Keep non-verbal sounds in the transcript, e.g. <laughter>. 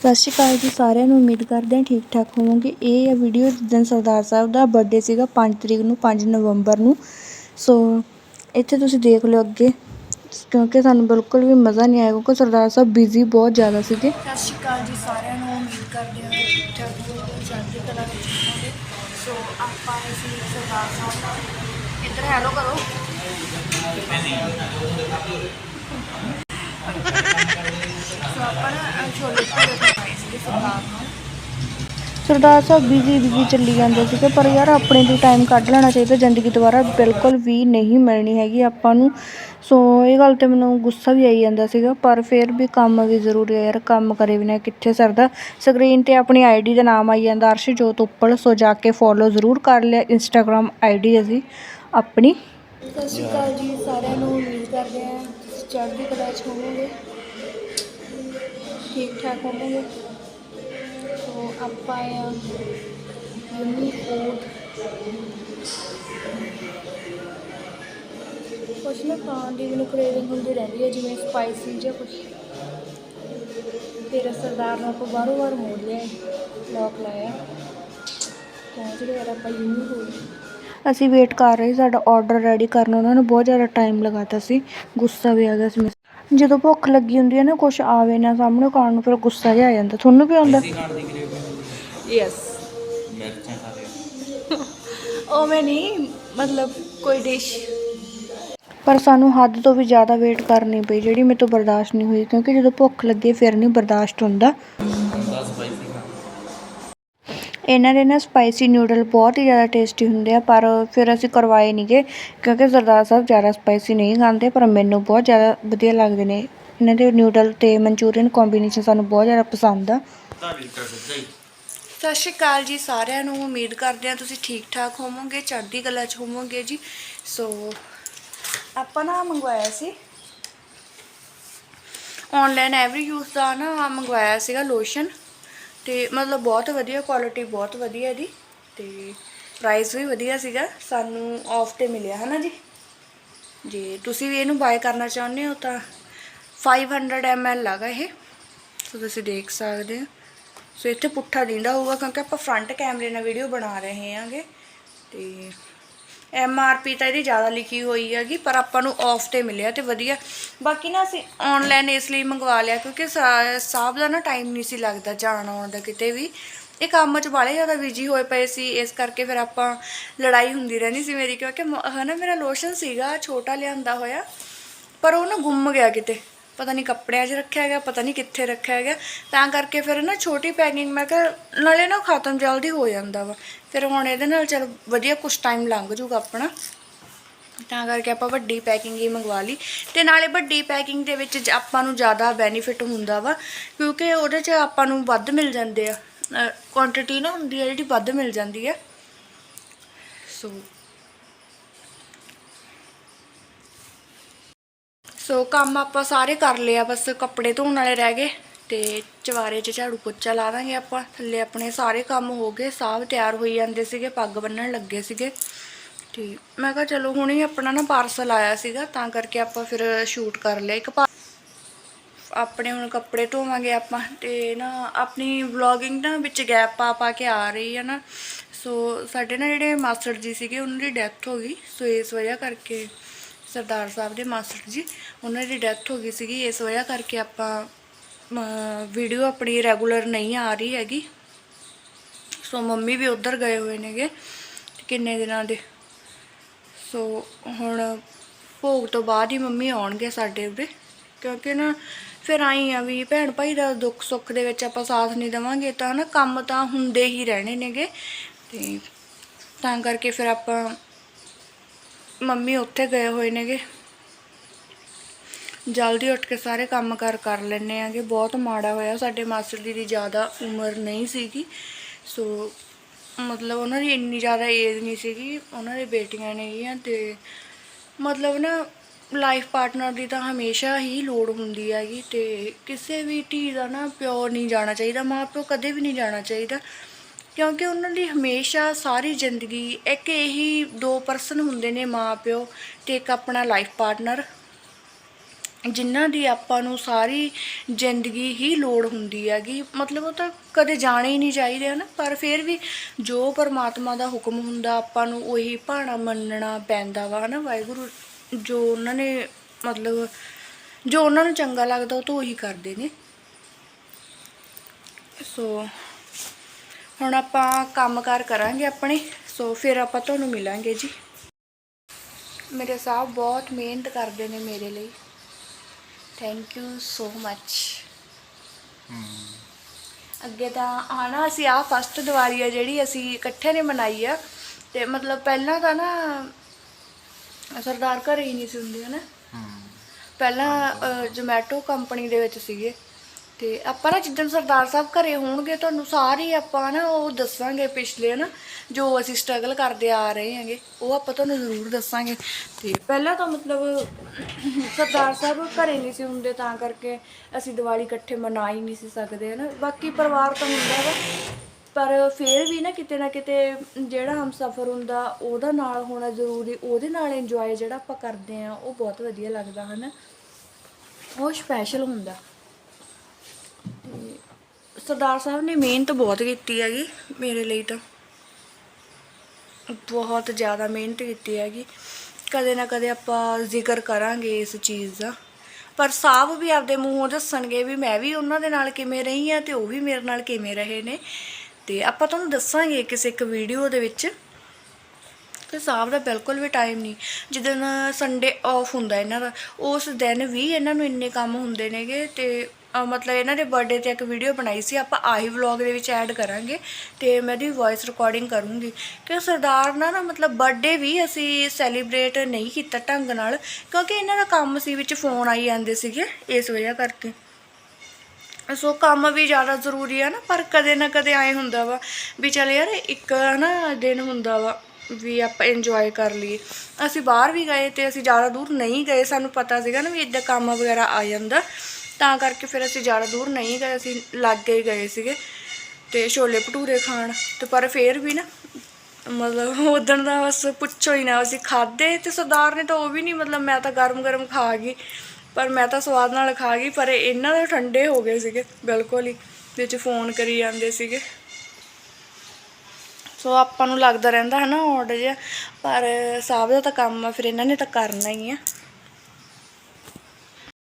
ਸਤਿ ਸ਼੍ਰੀ ਅਕਾਲ ਜੀ, ਸਾਰਿਆਂ ਨੂੰ ਉਮੀਦ ਕਰਦੇ ਹਾਂ ਠੀਕ ਠਾਕ ਹੋਵੋਗੇ। ਇਹ ਹੈ ਵੀਡੀਓ ਜਿੱਦਣ ਸਰਦਾਰ ਸਾਹਿਬ ਦਾ ਬਰਥਡੇ ਸੀਗਾ 5 ਤਰੀਕ ਨੂੰ 5 ਨਵੰਬਰ ਨੂੰ। ਸੋ ਇੱਥੇ ਤੁਸੀਂ ਦੇਖ ਲਿਓ ਅੱਗੇ, ਕਿਉਂਕਿ ਸਾਨੂੰ ਬਿਲਕੁਲ ਵੀ ਮਜ਼ਾ ਨਹੀਂ ਆਇਆ, ਕਿਉਂਕਿ ਸਰਦਾਰ ਸਾਹਿਬ ਬਿਜ਼ੀ ਬਹੁਤ ਜ਼ਿਆਦਾ ਸੀਗੇ। ਸਤਿ ਸ਼੍ਰੀ ਅਕਾਲ ਜੀ, ਸਾਰਿਆਂ ਨੂੰ ਉਮੀਦ ਕਰਦੇ ਹਾਂ ਠੀਕ ਠਾਕ ਹੋਵੋਗੇ, ਚੜ੍ਹਦੀ ਕਲਾ ਵਿੱਚ ਹੋਵੋਗੇ। ਸੋ ਆਪਾਂ ਆਏ ਸਰਦਾਰ ਸਾਹਿਬ ਨਾਲ ਇੱਧਰ ਹੈਲੋ ਕਰੋ। ਸੋ ਆਪਾਂ ਛੋਲੇ ਭਟੂਰੇ ਸਰਦਾਰ ਸਾਹਿਬ ਬਿਜ਼ੀ ਬਿਜ਼ੀ ਚੱਲੀ ਜਾਂਦੇ ਸੀਗੇ ਪਰ ਯਾਰ ਆਪਣੇ ਲਈ ਟਾਈਮ ਕੱਢ ਲੈਣਾ ਚਾਹੀਦਾ ਜ਼ਿੰਦਗੀ ਦੁਬਾਰਾ ਬਿਲਕੁਲ ਵੀ ਨਹੀਂ ਮਿਲਣੀ ਹੈਗੀ ਆਪਾਂ ਨੂੰ। ਸੋ ਇਹ ਗੱਲ ਤੇ ਮੈਨੂੰ ਗੁੱਸਾ ਵੀ ਆਈ ਜਾਂਦਾ ਸੀਗਾ ਪਰ ਫਿਰ ਵੀ ਕੰਮ ਵੀ ਜ਼ਰੂਰੀ ਹੈ ਯਾਰ ਕੰਮ ਕਰੇ ਬਿਨਾਂ ਕਿੱਥੇ ਸਰਦਾ। ਸਕਰੀਨ ਤੇ ਆਪਣੀ ਆਈਡੀ ਦਾ ਨਾਮ ਆਈ ਜਾਂਦਾ ਅਰਸ਼ਜੋਤ ਉੱਪਲ ਸੋ ਜਾ ਕੇ ਫੋਲੋ ਜ਼ਰੂਰ ਕਰ ਲਿਆ ਇੰਸਟਾਗ੍ਰam ਆਈਡੀ ਅਸੀਂ ਆਪਣੀ। ਸਤਿ ਸ਼੍ਰੀ ਅਕਾਲ ਜੀ ਸਾਰਿਆਂ ਨੂੰ ਉਮੀਦ ਕਰਦੇ ਹਾਂ ਤੁਸੀਂ ਚੜ੍ਹਦੀ ਕਲਾ 'ਚ ਹੋਵੋਗੇ। ਠੀਕ ਠਾਕ ਹੋਵੋਗੇ। ਸੋ ਆਪਾਂ ਆ ਯੂਨੀ ਫੂਡ। ਕੁਛ ਨਾ ਖਾਣ ਦੀ ਮੈਨੂੰ ਕ੍ਰੇਵਿੰਗ ਹੁੰਦੀ ਰਹਿੰਦੀ ਹੈ ਜਿਵੇਂ ਸਪਾਈਸੀ ਜਾਂ ਕੁਛ। ਫਿਰ ਸਰਦਾਰ ਨੂੰ ਆਪਾਂ ਬਾਹਰੋਂ ਬਾਹਰ ਮੋੜ ਲਿਆ ਲੋਕ ਲਾਇਆ। ਪਹੁੰਚ ਗਏ ਯਾਰ ਆਪਾਂ ਯੂਨੀ ਫੂਡ ਅਸੀਂ ਵੇਟ ਕਰ ਰਹੇ ਸੀ, ਸਾਡਾ ਆਰਡਰ ਰੈਡੀ ਕਰਨ ਉਹਨਾਂ ਨੂੰ ਬਹੁਤ ਜ਼ਿਆਦਾ ਟਾਈਮ ਲਗਾਤਾ ਸੀ ਗੁੱਸਾ ਵੀ ਆ ਗਿਆ ਸੀ। ਜਦੋਂ ਭੁੱਖ ਲੱਗੀ ਹੁੰਦੀ ਹੈ ਨਾ ਕੁਛ ਆਵੇ ਨਾ ਸਾਹਮਣੇ ਖਾਣ ਨੂੰ ਫਿਰ ਗੁੱਸਾ ਜਿਹਾ ਆ ਜਾਂਦਾ ਤੁਹਾਨੂੰ ਵੀ ਆਉਂਦਾ? ਯੈਸ ਮਿਰਚਾਂ ਖਾ ਰਹੇ <laughs> ਉਹ ਮੈਂ ਨਹੀਂ ਮਤਲਬ ਕੋਈ ਡਿਸ਼ ਪਰ ਸਾਨੂੰ ਹੱਦ ਤੋਂ ਵੀ ਜ਼ਿਆਦਾ ਵੇਟ ਕਰਨੀ ਪਈ ਜਿਹੜੀ ਮੇਰੇ ਤੋਂ ਬਰਦਾਸ਼ਤ ਨਹੀਂ ਹੋਈ ਕਿਉਂਕਿ ਜਦੋਂ ਭੁੱਖ ਲੱਗੇ ਫਿਰ ਨਹੀਂ ਬਰਦਾਸ਼ਤ ਹੁੰਦਾ। 10 ਸਪਾਈਸੀ ਖਾ ਇਹਨਾਂ ਦੇ ਨਾ ਸਪਾਈਸੀ ਨਿਊਡਲ ਬਹੁਤ ਹੀ ਜ਼ਿਆਦਾ ਟੇਸਟੀ ਹੁੰਦੇ ਆ ਪਰ ਫਿਰ ਅਸੀਂ ਕਰਵਾਏ ਨਹੀਂਗੇ ਕਿਉਂਕਿ ਸਰਦਾਰ ਸਾਹਿਬ ਜ਼ਿਆਦਾ ਸਪਾਈਸੀ ਨਹੀਂ ਖਾਂਦੇ ਪਰ ਮੈਨੂੰ ਬਹੁਤ ਜ਼ਿਆਦਾ ਵਧੀਆ ਲੱਗਦੇ ਨੇ। ਇਹਨਾਂ ਦੇ ਨਿਊਡਲ ਤੇ ਮਨਚੂਰੀਅਨ ਕੰਬੀਨੇਸ਼ਨ ਸਾਨੂੰ ਬਹੁਤ ਜ਼ਿਆਦਾ ਪਸੰਦ ਆ। ਸਤਿ ਸ਼੍ਰੀ ਅਕਾਲ ਜੀ, ਸਾਰਿਆਂ ਨੂੰ ਉਮੀਦ ਕਰਦੇ ਹਾਂ ਤੁਸੀਂ ਠੀਕ ਠਾਕ ਹੋਵੋਗੇ, ਚੜ੍ਹਦੀ ਕਲਾ 'ਚ ਹੋਵੋਗੇ ਜੀ। ਸੋ ਆਪਾਂ ਨਾ ਮੰਗਵਾਇਆ ਸੀ। ਆਨਲਾਈਨ ਐਵਰੀ ਯੂਜ਼ ਦਾ ਨਾ ਮੰਗਵਾਇਆ ਸੀਗਾ ਲੋਸ਼ਨ ਤੇ ਮਤਲਬ ਬਹੁਤ ਵਧੀਆ ਕੁਆਲਿਟੀ ਬਹੁਤ ਵਧੀਆ ਇਹਦੀ। ਤੇ ਪ੍ਰਾਈਸ ਵੀ ਵਧੀਆ ਸੀਗਾ, ਸਾਨੂੰ ਆਫ ਤੇ ਮਿਲਿਆ, ਹਨਾ ਜੀ? ਜੇ ਤੁਸੀਂ ਵੀ ਇਹਨੂੰ ਬਾਏ ਕਰਨਾ ਚਾਹੁੰਦੇ ਹੋ ਤਾਂ 500 ml ਹੈਗਾ ਇਹ। ਸੋ ਤੁਸੀਂ ਦੇਖ ਸਕਦੇ ਹੋ। ਸੋ ਇੱਥੇ ਪੁੱਠਾ ਦਿੰਦਾ ਹੋਊਗਾ ਕਿਉਂਕਿ ਆਪਾਂ ਫਰੰਟ ਕੈਮਰੇ ਨਾਲ ਵੀਡੀਓ ਬਣਾ ਰਹੇ ਹਾਂਗੇ। ਤੇ ਐਮ ਆਰ ਪੀ ਤਾਂ ਇਹਦੀ ਜ਼ਿਆਦਾ ਲਿਖੀ ਹੋਈ ਹੈਗੀ, ਪਰ ਆਪਾਂ ਨੂੰ ਆਫ ਤੇ ਮਿਲਿਆ ਤੇ ਵਧੀਆ। ਬਾਕੀ ਨਾ ਅਸੀਂ ਆਨਲਾਈਨ ਇਸ ਲਈ ਮੰਗਵਾ ਲਿਆ ਕਿਉਂਕਿ ਸਾ- ਸਾਹਿਬ ਦਾ ਨਾ ਟਾਈਮ ਨਹੀਂ ਸੀ ਲੱਗਦਾ ਜਾਣ ਆਉਣ ਦਾ ਕਿਤੇ ਵੀ। ਇਹ ਕੰਮ 'ਚ ਬਾਲੇ ਜ਼ਿਆਦਾ ਬਿਜ਼ੀ ਹੋਏ ਪਏ ਸੀ, ਇਸ ਕਰਕੇ ਫਿਰ ਆਪਾਂ ਲੜਾਈ ਹੁੰਦੀ ਰਹਿੰਦੀ ਸੀ ਮੇਰੀ ਕਿਉਂਕਿ ਮ- ਹਨਾ ਮੇਰਾ ਲੋਸ਼ਨ ਸੀਗਾ, ਛੋਟਾ ਲਿਆਂਦਾ ਹੋਇਆ, ਪਰ ਉਹ ਨਾ ਗੁੰਮ ਗਿਆ ਕਿਤੇ। ਪਤਾ ਨਹੀਂ ਕੱਪੜਿਆਂ 'ਚ ਰੱਖਿਆ ਗਿਆ, ਪਤਾ ਨਹੀਂ ਕਿੱਥੇ ਰੱਖਿਆ ਗਿਆ। ਤਾਂ ਕਰਕੇ ਫਿਰ ਨਾ ਛੋਟੀ ਪੈਕਿੰਗ ਮੈਂ ਕਿਹਾ, ਨਾਲੇ ਨਾ ਖਤਮ ਜਲਦੀ ਹੋ ਜਾਂਦਾ ਵਾ। ਫਿਰ ਹੁਣ ਇਹਦੇ ਨਾਲ ਚਲ ਵਧੀਆ ਕੁਝ ਟਾਈਮ ਲੰਘ ਜੂਗਾ ਆਪਣਾ। ਤਾਂ ਕਰਕੇ ਆਪਾਂ ਵੱਡੀ ਪੈਕਿੰਗ ਹੀ ਮੰਗਵਾ ਲਈ। ਤੇ ਨਾਲੇ ਵੱਡੀ ਪੈਕਿੰਗ ਦੇ ਵਿੱਚ ਜ- ਆਪਾਂ ਨੂੰ ਜ਼ਿਆਦਾ ਬੈਨੀਫਿਟ ਹੁੰਦਾ ਵਾ, ਕਿਉਂਕਿ ਉਹਦੇ 'ਚ ਆਪਾਂ ਨੂੰ ਵੱਧ ਮਿਲ ਜਾਂਦੇ ਆ। ਕੁਆਂਟੀਟੀ ਨਾ ਹੁੰਦੀ ਆ ਜਿਹੜੀ ਵੱਧ ਮਿਲ ਜਾਂਦੀ ਹੈ ਸੋ ਸੋ ਕੰਮ ਆਪਾਂ ਸਾਰੇ ਕਰ ਲਿਆ, ਬਸ ਕੱਪੜੇ ਧੋਣ ਵਾਲੇ ਰਹਿ ਗਏ ਤੇ ਚਵਾਰੇ 'ਚ ਝਾੜੂ ਪੋਚਾ ਲਾ ਦਾਂਗੇ ਆਪਾਂ। ਥੱਲੇ ਆਪਣੇ ਸਾਰੇ ਕੰਮ ਹੋ ਗਏ, ਸਾਹ ਤਿਆਰ ਹੋਈ ਜਾਂਦੇ ਸੀਗੇ, ਪੱਗ ਬੰਨਣ ਲੱਗੇ ਸੀਗੇ। ਤੇ ਮੈਂ ਕਿਹਾ ਚਲੋ ਹੁਣੇ ਆਪਣਾ ਨਾ ਪਾਰਸਲ ਆਇਆ ਸੀਗਾ, ਤਾਂ ਕਰਕੇ ਆਪਾਂ ਫਿਰ ਸ਼ੂਟ ਕਰ ਲਿਆ। ਇੱਕ ਪਾ- ਆਪਣੇ ਹੁਣ ਕੱਪੜੇ ਧੋਵਾਂਗੇ ਆਪਾਂ ਤੇ ਨਾ ਆਪਣੀ ਵਲੌਗਿੰਗ ਨਾ ਵਿੱਚ ਗੈਪ ਪਾ ਪਾ ਕੇ ਆ ਰਹੀ ਹੈ ਨਾ। ਸੋ ਸਾਡੇ ਨਾ ਜਿਹੜੇ ਮਾਸਟਰ ਜੀ ਸੀਗੇ, ਉਹਨਾਂ ਦੀ ਡੈਥ ਹੋ ਗਈ। ਸੋ ਇਸ ਵਜ੍ਹਾ ਕਰਕੇ ਸਰਦਾਰ ਸਾਹਿਬ ਦੇ ਮਾਸਟਰ ਜੀ, ਉਹਨਾਂ ਦੀ ਡੈਥ ਹੋ ਗਈ ਸੀਗੀ, ਇਸ ਵਜ੍ਹਾ ਕਰਕੇ ਆਪਾਂ ਵੀਡੀਓ ਆਪਣੀ ਰੈਗੂਲਰ ਨਹੀਂ ਆ ਰਹੀ ਹੈਗੀ। ਸੋ ਮੰਮੀ ਵੀ ਉੱਧਰ ਗਏ ਹੋਏ ਨੇਗੇ, ਕਿੰਨੇ ਦਿਨਾਂ ਦੇ। ਸੋ ਹੁਣ ਭੋਗ ਤੋਂ ਬਾਅਦ ਹੀ ਮੰਮੀ ਆਉਣਗੇ ਸਾਡੇ ਉਰੇ, ਕਿਉਂਕਿ ਨਾ ਫਿਰ ਆਈ ਆ ਵੀ ਭੈਣ ਭਾਈ ਦਾ ਦੁੱਖ ਸੁੱਖ ਦੇ ਵਿੱਚ ਆਪਾਂ ਸਾਥ ਨਹੀਂ ਦੇਵਾਂਗੇ, ਤਾਂ ਨਾ ਕੰਮ ਤਾਂ ਹੁੰਦੇ ਹੀ ਰਹਿਣੇ ਨੇਗੇ। ਤੇ ਤਾਂ ਕਰਕੇ ਫਿਰ ਆਪਾਂ ਮੰਮੀ ਉੱਥੇ ਗਏ ਹੋਏ ਨੇਗੇ। ਜਲਦੀ ਉੱਠ ਕੇ ਸਾਰੇ ਕੰਮ ਕਾਰ ਕਰ ਲੈਣੇ ਆਗੇ। ਬਹੁਤ ਮਾੜਾ ਹੋਇਆ। ਸਾਡੇ ਮਾਸਟਰ ਜੀ ਦੀ ਜ਼ਿਆਦਾ ਉਮਰ ਨਹੀਂ ਸੀਗੀ। ਸੋ ਮਤਲਬ ਉਹਨਾਂ ਦੀ ਇੰਨੀ ਜ਼ਿਆਦਾ ਏਜ ਨਹੀਂ ਸੀਗੀ। ਉਹਨਾਂ ਦੇ ਬੇਟੀਆਂ ਨੇਗੀਆਂ ਤੇ ਮਤਲਬ ਨਾ ਲਾਈਫ ਪਾਰਟਨਰ ਦੀ ਤਾਂ ਹਮੇਸ਼ਾ ਹੀ ਲੋੜ ਹੁੰਦੀ ਹੈਗੀ ਤੇ ਕਿਸੇ ਵੀ ਧੀ ਦਾ ਨਾ ਪਿਓ ਨਹੀਂ ਜਾਣਾ ਚਾਹੀਦਾ। ਮਾਂ ਪਿਓ ਕਦੇ ਵੀ ਨਹੀਂ ਜਾਣਾ ਚਾਹੀਦਾ। ਕਿਉਂਕਿ ਉਹਨਾਂ ਦੀ ਹਮੇਸ਼ਾ ਸਾਰੀ ਜ਼ਿੰਦਗੀ ਇੱਕ ਇਹੀ ਦੋ ਪਰਸਨ ਹੁੰਦੇ ਨੇ ਮਾਂ ਪਿਓ ਤੇ ਇੱਕ ਆਪਣਾ ਲਾਈਫ ਪਾਰਟਨਰ ਜਿਨ੍ਹਾਂ ਦੀ ਆਪਾਂ ਨੂੰ ਸਾਰੀ ਜ਼ਿੰਦਗੀ ਹੀ ਲੋੜ ਹੁੰਦੀ ਹੈਗੀ। ਮਤਲਬ ਉਹ ਤਾਂ ਕਦੇ ਜਾਣੇ ਹੀ ਨਹੀਂ ਚਾਹੀਦੇ ਹਨ, ਪਰ ਫਿਰ ਵੀ ਜੋ ਪਰਮਾਤਮਾ ਦਾ ਹੁਕਮ ਹੁੰਦਾ, ਆਪਾਂ ਨੂੰ ਉਹੀ ਭਾਣਾ ਮੰਨਣਾ ਪੈਂਦਾ ਵਾ ਹਨਾ, ਵਾਹਿਗੁਰੂ। ਜੋ ਉਹਨਾਂ ਨੇ ਮਤਲਬ ਜੋ ਉਹਨਾਂ ਨੂੰ ਚੰਗਾ ਲੱਗਦਾ, ਉਹ ਤਾਂ ਉਹੀ ਕਰਦੇ ਨੇ। ਸੋ ਹੁਣ ਆਪਾਂ ਕੰਮਕਾਰ ਕਰਾਂਗੇ ਆਪਣੇ ਸੋ ਫਿਰ ਆਪਾਂ ਤੁਹਾਨੂੰ ਮਿਲਾਂਗੇ ਜੀ। ਮੇਰੇ ਸਾਹਿਬ ਬਹੁਤ ਮਿਹਨਤ ਕਰਦੇ ਨੇ ਮੇਰੇ ਲਈ। ਥੈਂਕ ਯੂ ਸੋ ਮੱਚ ਅੱਗੇ ਤਾਂ ਆਣਾ ਅਸੀਂ ਆ ਫਸਟ ਦੀਵਾਲੀ ਆ ਜਿਹੜੀ ਅਸੀਂ ਇਕੱਠੇ ਨੇ ਮਨਾਈ ਆ। ਤੇ ਮਤਲਬ ਪਹਿਲਾਂ ਤਾਂ ਨਾ ਸਰਦਾਰ ਘਰੇ ਹੀ ਨਹੀਂ ਸੀ ਹੁੰਦੇ ਹਨਾ। ਪਹਿਲਾਂ ਜੋਮੈਟੋ ਕੰਪਨੀ ਦੇ ਵਿੱਚ ਸੀਗੇ। ਤੇ ਆਪਾਂ ਨਾ ਜਿੱਦਣ ਸਰਦਾਰ ਸਾਹਿਬ ਘਰੇ ਹੋਣਗੇ, ਤੁਹਾਨੂੰ ਸਾਰੇ ਆਪਾਂ ਨਾ ਉਹ ਦੱਸਾਂਗੇ ਪਿਛਲੇ ਨਾ, ਜੋ ਅਸੀਂ ਸਟਰਗਲ ਕਰਦੇ ਆ ਰਹੇ ਹਾਂਗੇ, ਉਹ ਆਪਾਂ ਤੁਹਾਨੂੰ ਜ਼ਰੂਰ ਦੱਸਾਂਗੇ। ਤੇ ਪਹਿਲਾਂ ਤਾਂ ਮਤਲਬ ਸਰਦਾਰ ਸਾਹਿਬ ਘਰੇ ਨਹੀਂ ਸੀ ਹੁੰਦੇ, ਤਾਂ ਕਰਕੇ ਅਸੀਂ ਦੀਵਾਲੀ ਇਕੱਠੇ ਮਨਾ ਹੀ ਨਹੀਂ ਸੀ ਸਕਦੇ, ਹਨਾ। ਬਾਕੀ ਪਰਿਵਾਰ ਤਾਂ ਹੁੰਦਾ ਵਾ, ਪਰ ਫਿਰ ਵੀ ਨਾ ਕਿਤੇ ਨਾ ਕਿਤੇ ਜਿਹੜਾ ਹਮ ਸਫਰ ਹੁੰਦਾ, ਉਹਦਾ ਨਾਲ ਹੋਣਾ ਜ਼ਰੂਰੀ, ਉਹਦੇ ਨਾਲ ਇੰਜੋਏ ਜਿਹੜਾ ਆਪਾਂ ਕਰਦੇ ਆ, ਉਹ ਬਹੁਤ ਵਧੀਆ ਲੱਗਦਾ, ਹਨਾ। ਉਹ ਸਪੈਸ਼ਲ ਹੁੰਦਾ। ਸਰਦਾਰ ਸਾਹਿਬ ਨੇ ਮਿਹਨਤ ਬਹੁਤ ਕੀਤੀ ਹੈਗੀ ਮੇਰੇ ਲਈ ਤਾਂ। ਬਹੁਤ ਜ਼ਿਆਦਾ ਮਿਹਨਤ ਕੀਤੀ ਹੈਗੀ। ਕਦੇ ਨਾ ਕਦੇ ਆਪਾਂ ਜ਼ਿਕਰ ਕਰਾਂਗੇ ਇਸ ਚੀਜ਼ ਦਾ। ਪਰ ਸਾਹਿਬ ਵੀ ਆਪਦੇ ਮੂੰਹੋਂ ਦੱਸਣਗੇ ਵੀ ਮੈਂ ਵੀ ਉਹਨਾਂ ਦੇ ਨਾਲ ਕਿਵੇਂ ਰਹੀ ਆ ਤੇ ਉਹ ਵੀ ਮੇਰੇ ਨਾਲ ਕਿਵੇਂ ਰਹੇ ਨੇ। ਤੇ ਆਪਾਂ ਤੁਹਾਨੂੰ ਦੱਸਾਂਗੇ ਕਿਸੇ ਇੱਕ ਵੀਡੀਓ ਦੇ ਵਿੱਚ। ਤੇ ਸਾਹਿਬ ਦਾ ਬਿਲਕੁਲ ਵੀ ਟਾਈਮ ਨਹੀਂ। ਜਿੱਦਣ ਸੰਡੇ ਆਫ ਹੁੰਦਾ ਇਹਨਾਂ ਦਾ, ਉਸ ਦਿਨ ਵੀ ਇਹਨਾਂ ਨੂੰ ਇੰਨੇ ਕੰਮ ਹੁੰਦੇ ਨੇਗੇ ਤੇ ਅਹ ਮਤਲਬ ਇਹਨਾਂ ਦੇ ਬਰਥਡੇ ਤੇ ਇੱਕ ਵੀਡੀਓ ਬਣਾਈ ਸੀ, ਆਪਾਂ ਆਹੀ ਵਲੌਗ ਦੇ ਵਿੱਚ ਐਡ ਕਰਾਂਗੇ ਤੇ ਮੈਂ ਦੀ ਵੌਇਸ ਰਿਕਾਰਡਿੰਗ ਕਰੂੰਗੀ। ਕਿ ਸਰਦਾਰ ਨਾਲ ਨਾ ਮਤਲਬ ਬਰਥਡੇ ਵੀ ਅਸੀਂ ਸੈਲੀਬ੍ਰੇਟ ਨਹੀਂ ਕੀਤਾ ਢੰਗ ਨਾਲ, ਕਿਉਂਕਿ ਇਹਨਾਂ ਦਾ ਕੰਮ ਸੀ ਵਿੱਚ ਫੋਨ ਆਈ ਜਾਂਦੇ ਸੀਗੇ ਇਸ ਵਜ੍ਹਾ ਕਰਕੇ। ਸੋ ਕੰਮ ਵੀ ਜ਼ਿਆਦਾ ਜ਼ਰੂਰੀ ਆ ਨਾ, ਪਰ ਕਦੇ ਨਾ ਕਦੇ ਐ ਹੁੰਦਾ ਵਾ ਵੀ ਚੱਲ ਯਾਰ ਇੱਕ ਨਾ ਦਿਨ ਹੁੰਦਾ ਵਾ ਵੀ ਆਪਾਂ ਇੰਜੋਏ ਕਰ ਲਈਏ। ਅਸੀਂ ਬਾਹਰ ਵੀ ਗਏ ਤੇ ਅਸੀਂ ਜ਼ਿਆਦਾ ਦੂਰ ਨਹੀਂ ਗਏ, ਸਾਨੂੰ ਪਤਾ ਸੀਗਾ ਨਾ ਵੀ ਇੱਦਾਂ ਕੰਮ ਵਗੈਰਾ ਆ ਜਾਂਦਾ। ਤਾਂ ਕਰਕੇ ਫਿਰ ਅਸੀਂ ਜ਼ਿਆਦਾ ਦੂਰ ਨਹੀਂ ਗਏ, ਅਸੀਂ ਲਾਗੇ ਹੀ ਗਏ ਸੀਗੇ ਤੇ ਛੋਲੇ ਭਟੂਰੇ ਖਾਣ ਤੇ ਪਰ ਫਿਰ ਵੀ ਨਾ ਮਤਲਬ ਉਦਣ ਦਾ ਬਸ ਪੁੱਛੋ ਹੀ ਨਾ, ਅਸੀਂ ਖਾਦੇ ਤੇ ਸਰਦਾਰ ਨੇ ਤਾਂ ਉਹ ਵੀ ਨਹੀਂ ਮਤਲਬ ਮੈਂ ਤਾਂ ਗਰਮ ਗਰਮ ਖਾ ਗਈ, ਪਰ ਮੈਂ ਤਾਂ ਸਵਾਦ ਨਾਲ ਖਾ ਗਈ, ਪਰ ਇਹਨਾਂ ਦੇ ਠੰਡੇ ਹੋ ਗਏ ਸੀਗੇ ਬਿਲਕੁਲ ਹੀ, ਵਿੱਚ ਫੋਨ ਕਰੀ ਜਾਂਦੇ ਸੀਗੇ। ਸੋ ਆਪਾਂ ਨੂੰ ਲੱਗਦਾ ਰਹਿੰਦਾ ਹੈ ਨਾ ਆਰਡਰ ਜਿਹਾ, ਪਰ ਸਾਹਿਬ ਦਾ ਤਾਂ ਕੰਮ ਆ, ਫਿਰ ਇਹਨਾਂ ਨੇ ਤਾਂ ਕਰਨਾ ਹੀ ਆ।